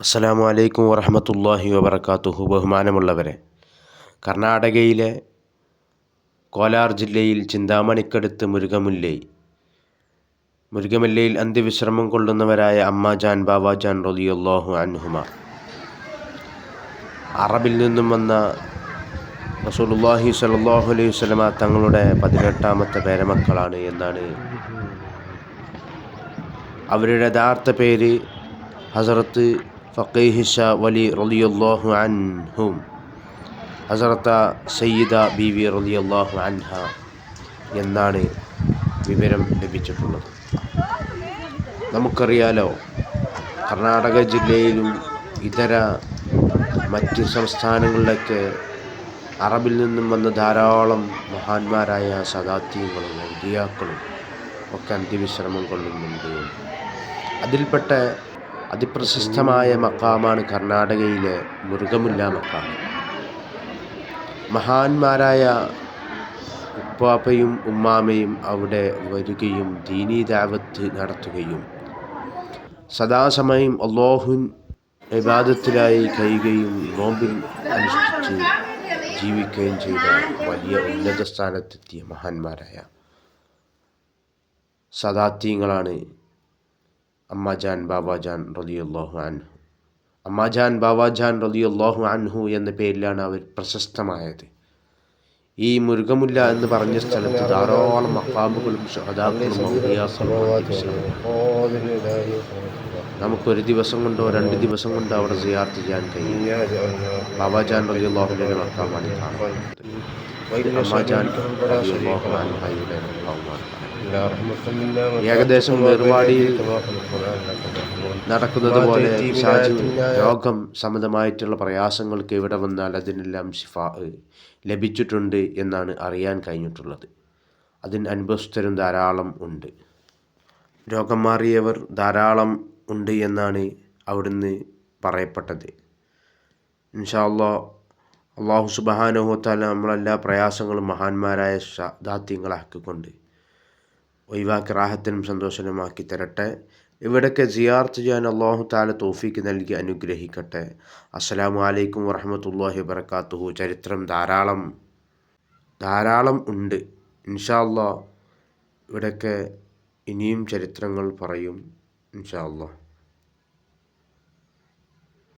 അസ്സലാമു അലൈക്കും വറഹമത്തല്ലാഹി വബർക്കാത്തുഹു ബഹുമാനമുള്ളവരെ കർണാടകയിലെ കോലാർ ജില്ലയിൽ ചിന്താമണിക്കടുത്ത് മുരുകമുല്ലൈ. മുരുകമുല്ലയിൽ അന്ത്യവിശ്രമം കൊള്ളുന്നവരായ അമ്മാജാൻ ബാവാജാൻ റലിയുല്ലാഹു അൻഹുമ. അറബിൽ നിന്നും വന്ന റസൂലുല്ലാഹി സലാഹു അലൈഹി വസ്ലമ തങ്ങളുടെ പതിനെട്ടാമത്തെ പേരമക്കളാണ് എന്നാണ് അവരുടെ യഥാർത്ഥ പേര് ഹസറത്ത് ഫക്കീഹിഷ വലി റലിയുല്ലാഹു അൻഹും. ഹസറത്ത സയ്യിദ ബി വി റലിയുല്ലാഹു അൻഹ എന്നാണ് വിവരം ലഭിച്ചിട്ടുള്ളത്. നമുക്കറിയാലോ കർണാടക ജില്ലയിലും ഇതര മറ്റ് സംസ്ഥാനങ്ങളിലൊക്കെ അറബിൽ നിന്നും വന്ന ധാരാളം മഹാന്മാരായ സദാത്യങ്ങളും ഔദിയാക്കളും ഒക്കെ അന്ത്യവിശ്രമം കൊള്ളുന്നുണ്ട്. അതിൽപ്പെട്ട അതിപ്രശസ്തമായ മക്കാമാണ് കർണാടകയിലെ മുരുകമുല്ല മക്കാം മഹാന്മാരായ ഉപ്പാപ്പയും ഉമ്മാമയും അവിടെ വരികയും ദീനീ ദാവത്ത് നടത്തുകയും സദാസമയം അള്ളാഹുൻ വിവാദത്തിലായി കഴിയുകയും നോമ്പിൽ അനുഷ്ഠിച്ച് ജീവിക്കുകയും ചെയ്ത വലിയ ഉന്നത സ്ഥാനത്തെത്തിയ മഹാന്മാരായ സദാത്യങ്ങളാണ് അമ്മാജാൻ ബാബാജാൻ റലിയുല്ലാഹു അൻഹു. അമ്മാജാൻ ബാബാജാൻ റലിയുല്ലാഹു അൻഹു എന്ന പേരിലാണ് അവർ പ്രശസ്തമായത്. ഈ മുരുകമുല്ല എന്ന് പറഞ്ഞ സ്ഥലത്ത് ധാരാളം മക്കാമുകളും ഷഹദാക്കളും നമുക്കൊരു ദിവസം കൊണ്ടോ രണ്ട് ദിവസം കൊണ്ടോ അവിടെ സിയാർത്ത് ചെയ്യാൻ കഴിയും. ബാബാജാൻ മക്കാമാണ് റലിയുല്ലാഹു അൻഹയുടെ മക്കാവുമാണ് ഏകദേശം വെറുപാടിയിൽ നടക്കുന്നത് പോലെ രോഗം സംബന്ധമായിട്ടുള്ള പ്രയാസങ്ങൾക്ക് ഇവിടെ വന്നാൽ അതിനെല്ലാം ശിഫ ലഭിച്ചിട്ടുണ്ട് എന്നാണ് അറിയാൻ കഴിഞ്ഞിട്ടുള്ളത്. അതിന് അനുഭവസ്ഥരും ധാരാളം ഉണ്ട്. രോഗം മാറിയവർ ധാരാളം ഉണ്ട് എന്നാണ് അവിടുന്ന് പറയപ്പെട്ടത്. ഇൻഷാ അള്ളാ അള്ളാഹു സുബാനുഹത്താല നമ്മളെല്ലാ പ്രയാസങ്ങളും മഹാന്മാരായ ദാത്യങ്ങളാക്കിക്കൊണ്ട് ഒഴിവാക്കി റാഹത്തിനും സന്തോഷനുമാക്കി തരട്ടെ. ഇവിടൊക്കെ ജിയാർത്ത് ചെയ്യാൻ അള്ളാഹു താല തോഫിക്ക് നൽകി അനുഗ്രഹിക്കട്ടെ. അസ്സലാമു അലൈക്കും വറഹമത്തല്ലാഹി വബർക്കാത്തുഹു ചരിത്രം ധാരാളം ധാരാളം ഉണ്ട്. ഇൻഷാ അള്ളാഹ് ഇവിടൊക്കെ ഇനിയും ചരിത്രങ്ങൾ പറയും. ഇൻഷാ അള്ളാഹ്